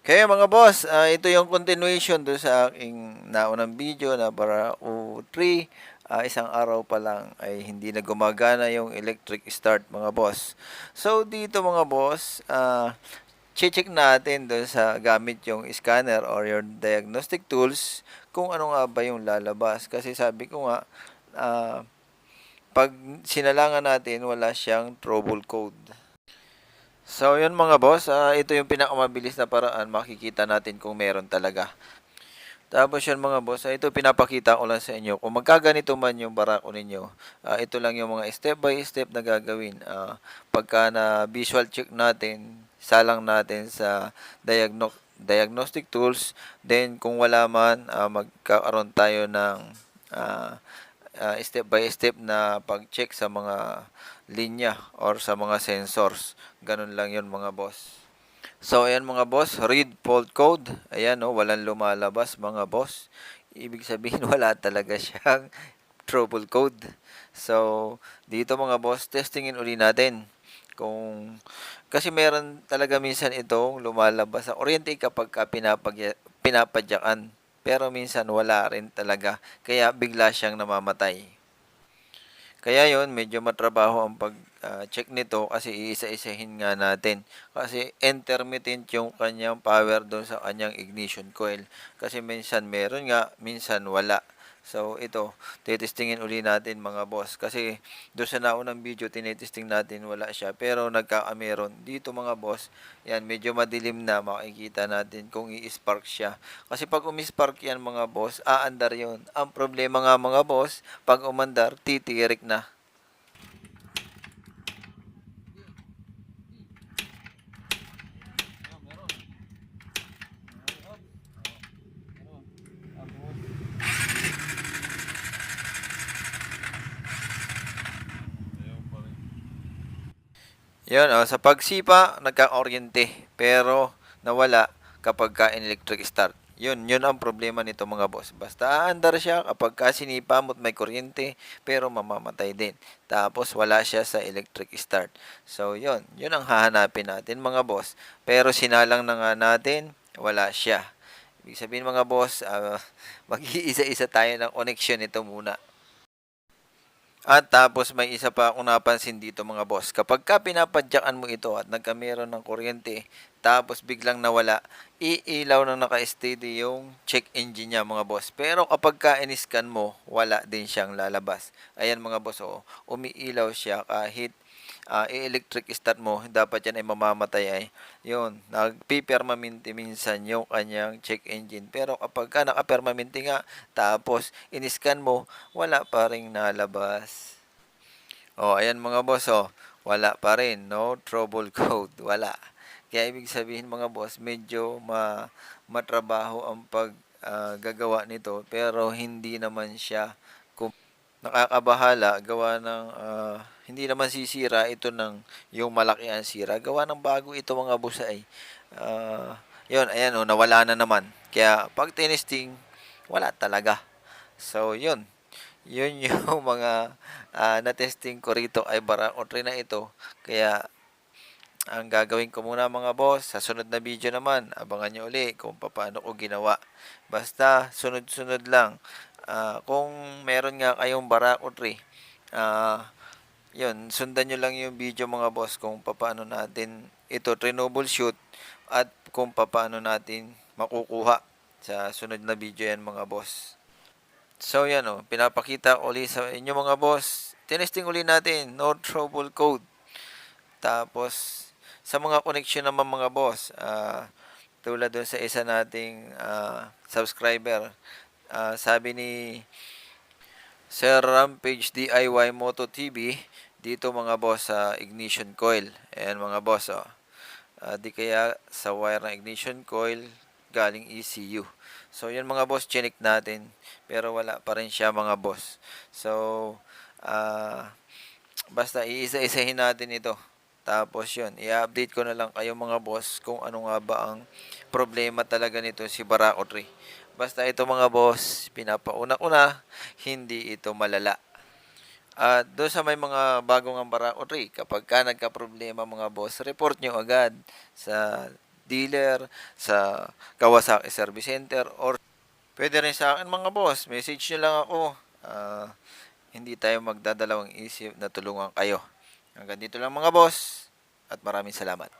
Kaya mga boss, ah, ito yung continuation do sa aking naunang video na para U3. Ah, isang araw pa lang ay hindi na gumagana yung electric start mga boss. So dito mga boss, ah, check natin doon sa gamit yung scanner or your diagnostic tools kung ano nga ba yung lalabas. Kasi sabi ko nga, ah, pag sinalangan natin, wala siyang trouble code. So, yun mga boss, ah, ito yung pinakamabilis na paraan, makikita natin kung meron talaga. Tapos yun mga boss, ah, ito pinapakita ko lang sa inyo. Kung magkaganito man yung barako ninyo, ah, ito lang yung mga step by step na gagawin. Ah, pagka na visual check natin, salang natin sa diagno- diagnostic tools, then kung wala man, ah, magkakaroon tayo ng ah, ah, step by step na pag-check sa mga linya or sa mga sensors. Ganun lang yun mga boss. So, ayan mga boss, read fault code. Ayan, oh, walang lumalabas mga boss. Ibig sabihin, wala talaga siyang trouble code. So, dito mga boss, testingin uli natin. Kung, kasi meron talaga minsan itong lumalabas sa kuryente kapag ka pinapadyakan. Pero minsan wala rin talaga. Kaya bigla siyang namamatay. Kaya yon medyo matrabaho ang pag-check nito kasi iisa-isahin nga natin. Kasi intermittent yung kanyang power doon sa kanyang ignition coil. Kasi minsan meron nga, minsan wala. So ito, titestingin uli natin mga boss. Kasi doon sa naunang video, tinitesting natin wala siya. Pero nagkakameron. Dito mga boss, yan medyo madilim na makikita natin kung i-spark siya. Kasi pag umispark yan mga boss, aandar yon Ang problema nga mga boss, pag umandar, titirik na. Yun, oh, sa pagsipa, nagka-oriente. Pero, nawala kapag ka electric start. Yun, yun ang problema nito mga boss. Basta aandar siya kapag ka sinipa mo at may kuryente, pero mamamatay din. Tapos, wala siya sa electric start. So, yun. Yun ang hahanapin natin mga boss. Pero, sinalang na nga natin, wala siya. Ibig sabihin mga boss, ah, mag-iisa-isa tayo ng connection nito muna. At tapos may isa pa akong napansin dito mga boss. Kapag ka pinapadyakan mo ito at nagkameron ng kuryente, tapos biglang nawala, iilaw na naka-steady yung check engine niya mga boss. Pero kapag ka in-scan mo, wala din siyang lalabas. Ayan mga boss, oh, umiilaw siya kahit ah, i-electric start mo, dapat yan ay mamamatay ay. Yun, nagpipermanente minsan yung kanyang check engine. Pero kapag ka nakapermanente nga, tapos in-scan mo, wala pa rin nalabas. Oh, ayan mga boss, oh, wala pa rin, no trouble code, wala. Kaya ibig sabihin mga boss, medyo ma matrabaho ang pag ah, gagawa nito, pero hindi naman siya nakakabahala gawa ng ah, hindi naman sisira ito ng yung malaki ang sira. Gawa ng bago ito mga boss ay. ah, yun, ayan oh, nawala na naman. Kaya pag tinesting, wala talaga. So, yun. Yun yung mga ah, na-testing ko rito ay bara o na ito. Kaya, ang gagawin ko muna mga boss, sa sunod na video naman, abangan nyo uli kung paano ko ginawa. Basta, sunod-sunod lang. Ah, kung meron nga kayong Barako 3, ah, yun, sundan nyo lang yung video mga boss kung paano natin ito troubleshoot at kung paano natin makukuha sa sunod na video yan mga boss. So yan o, pinapakita ko uli sa inyo mga boss. Tinesting uli natin, no trouble code. Tapos, sa mga connection naman mga boss, ah, tulad dun sa isa nating ah, subscriber, ah, sabi ni Sir Rampage DIY Moto TV, dito mga boss sa ignition coil. Ayan mga boss, oh. Ah, di kaya sa wire ng ignition coil galing ECU. So, yun mga boss, chinik natin. Pero wala pa rin siya mga boss. So, ah, basta iisa-isahin natin ito. Tapos yun, i-update ko na lang kayo mga boss kung ano nga ba ang problema talaga nito si Barako 3. Basta ito mga boss, pinapauna ko na, hindi ito malala. At doon sa may mga bagong ang Barako 3, kapag ka nagka-problema mga boss, report nyo agad sa dealer, sa Kawasaki Service Center, or pwede rin sa akin mga boss. Message nyo lang ako. Ah, hindi tayo magdadalawang isip na tulungan kayo. Hanggang dito lang mga boss at maraming salamat.